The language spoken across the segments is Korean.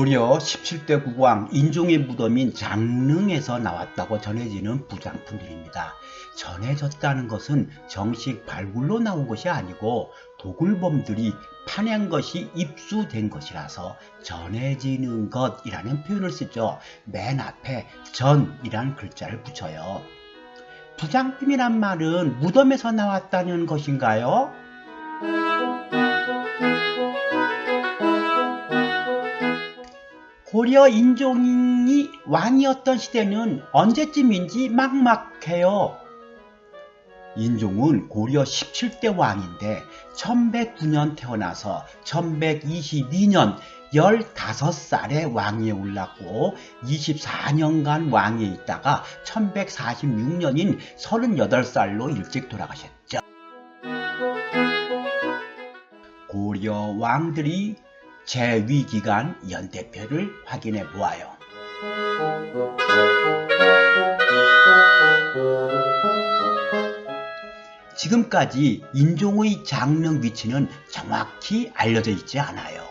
고려 17대 국왕 인종의 무덤인 장릉에서 나왔다고 전해지는 부장품들입니다. 전해졌다는 것은 정식 발굴로 나온 것이 아니고 도굴범들이 파낸 것이 입수된 것이라서 전해지는 것이라는 표현을 쓰죠. 맨 앞에 전이라는 글자를 붙여요. 부장품이란 말은 무덤에서 나왔다는 것인가요? 고려 인종이 왕이었던 시대는 언제쯤인지 막막해요. 인종은 고려 17대 왕인데 1109년 태어나서 1122년 15살에 왕위에 올랐고 24년간 왕위에 있다가 1146년인 38살로 일찍 돌아가셨죠. 고려 왕들이 재위기간 연대표를 확인해 보아요. 지금까지 인종의 장릉 위치는 정확히 알려져 있지 않아요.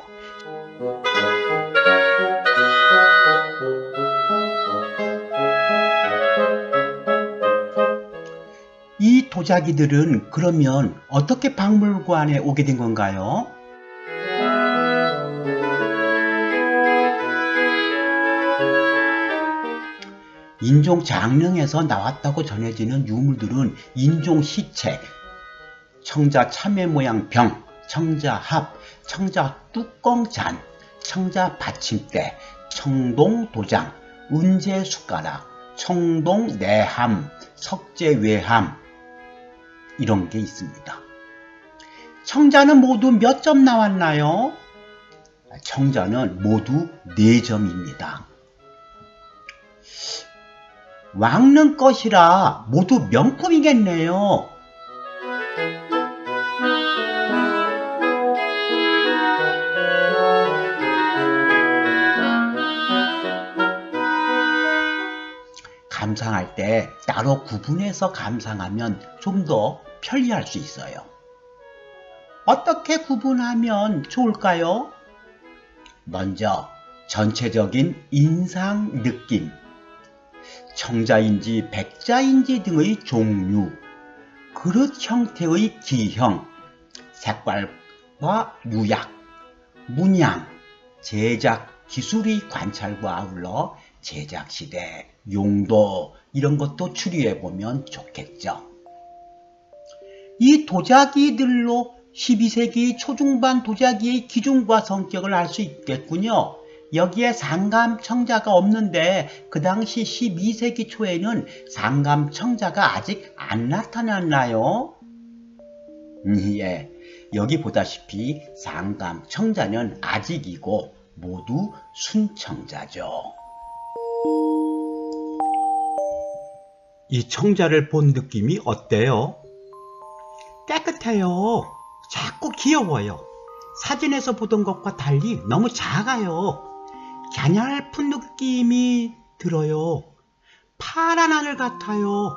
이 도자기들은 그러면 어떻게 박물관에 오게 된 건가요? 인종 장릉에서 나왔다고 전해지는 유물들은 인종 시체, 청자 참외 모양 병, 청자 합, 청자 뚜껑 잔, 청자 받침대, 청동 도장, 은제 숟가락, 청동 내함, 석재 외함 이런 게 있습니다. 청자는 모두 몇 점 나왔나요? 청자는 모두 4점입니다. 왕릉 것이라 모두 명품이겠네요. 감상할 때 따로 구분해서 감상하면 좀 더 편리할 수 있어요. 어떻게 구분하면 좋을까요? 먼저 전체적인 인상 느낌, 청자인지 백자인지 등의 종류, 그릇 형태의 기형, 색깔과 유약, 문양, 제작 기술의 관찰과 아울러 제작 시대, 용도 이런 것도 추리해 보면 좋겠죠. 이 도자기들로 12세기 초중반 도자기의 기준과 성격을 알 수 있겠군요. 여기에 상감청자가 없는데 그 당시 12세기 초에는 상감청자가 아직 안 나타났나요? 음, 예, 여기 보다시피 상감청자는 아직이고 모두 순청자죠. 이 청자를 본 느낌이 어때요? 깨끗해요. 자꾸 귀여워요. 사진에서 보던 것과 달리 너무 작아요. 갸냘픈 느낌이 들어요. 파란 하늘 같아요.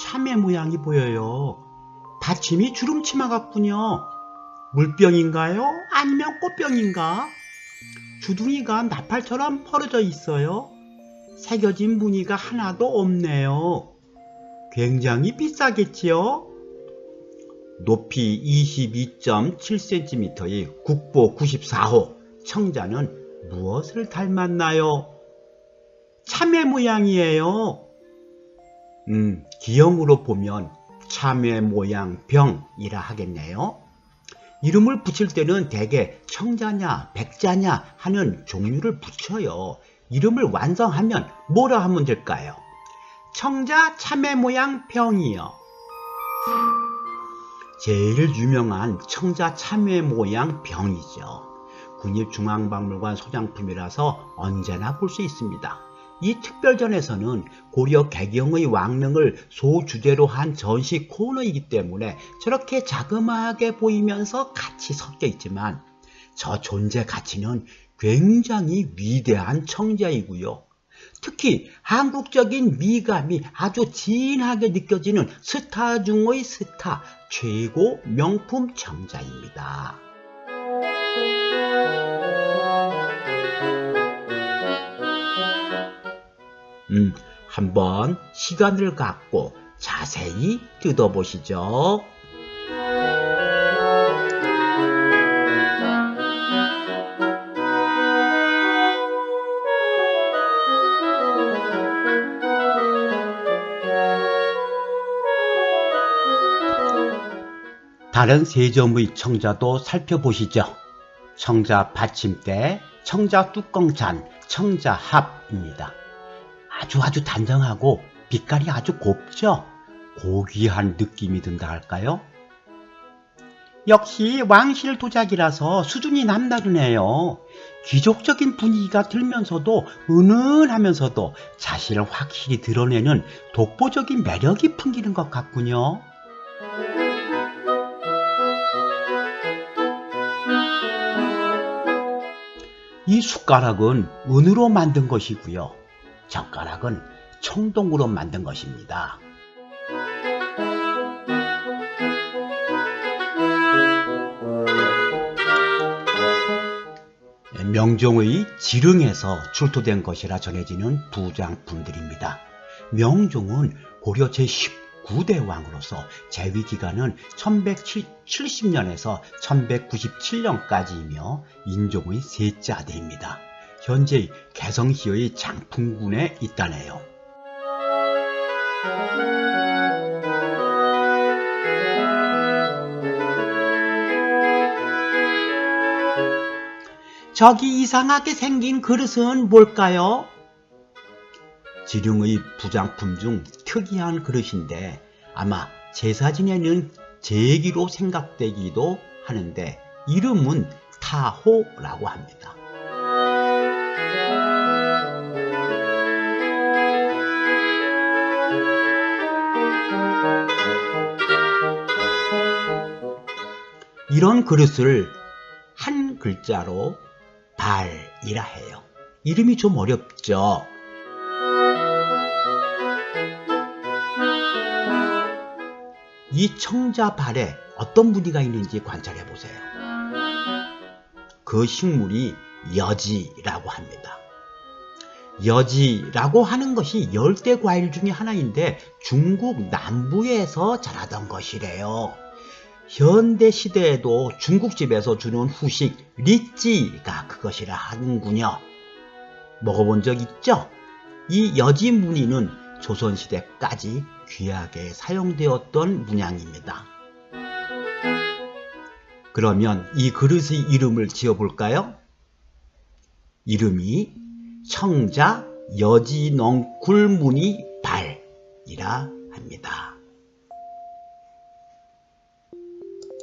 참외 모양이 보여요. 받침이 주름치마 같군요. 물병인가요? 아니면 꽃병인가? 주둥이가 나팔처럼 벌어져 있어요. 새겨진 무늬가 하나도 없네요. 굉장히 비싸겠지요? 높이 22.7cm의 국보 94호 청자는 무엇을 닮았나요? 참외 모양이에요. 음, 기형으로 보면 참외 모양 병이라 하겠네요. 이름을 붙일 때는 대개 청자냐 백자냐 하는 종류를 붙여요. 이름을 완성하면 뭐라 하면 될까요? 청자 참외 모양 병이요. 제일 유명한 청자 참외 모양 병이죠. 국립중앙박물관 소장품이라서 언제나 볼 수 있습니다. 이 특별전에서는 고려 개경의 왕릉을 소주제로 한 전시 코너이기 때문에 저렇게 자그마하게 보이면서 같이 섞여 있지만 저 존재 가치는 굉장히 위대한 청자이고요. 특히 한국적인 미감이 아주 진하게 느껴지는 스타 중의 스타 최고 명품 청자입니다. 음, 한번 시간을 갖고 자세히 뜯어보시죠. 다른 세점의 청자도 살펴보시죠. 청자 받침대, 청자 뚜껑잔, 청자 합입니다. 아주 아주 단정하고 빛깔이 아주 곱죠? 고귀한 느낌이 든다 할까요? 역시 왕실 도자기라서 수준이 남다르네요. 귀족적인 분위기가 들면서도 은은하면서도 자신을 확실히 드러내는 독보적인 매력이 풍기는 것 같군요. 이 숟가락은 은으로 만든 것이고요. 젓가락은 청동으로 만든 것입니다. 명종의 지릉에서 출토된 것이라 전해지는 부장품들입니다. 명종은 고려 제19대 왕으로서 재위 기간은 1170년에서 1197년까지이며 인종의 셋째 아들입니다. 현재 개성시의 장풍군에 있다네요. 저기 이상하게 생긴 그릇은 뭘까요? 지룡의 부장품 중 특이한 그릇인데 아마 제사 지내는 제기로 생각되기도 하는데 이름은 타호라고 합니다. 이런 그릇을 한 글자로 발이라 해요. 이름이 좀 어렵죠? 이 청자 발에 어떤 무늬가 있는지 관찰해 보세요. 그 식물이 여지라고 합니다. 여지라고 하는 것이 열대 과일 중에 하나인데 중국 남부에서 자라던 것이래요. 현대 시대에도 중국집에서 주는 후식 리찌가 그것이라 하는군요. 먹어본 적 있죠? 이 여지 무늬는 조선시대까지 귀하게 사용되었던 문양입니다. 그러면 이 그릇의 이름을 지어볼까요? 이름이 청자 여지넝굴무늬 발이라 합니다.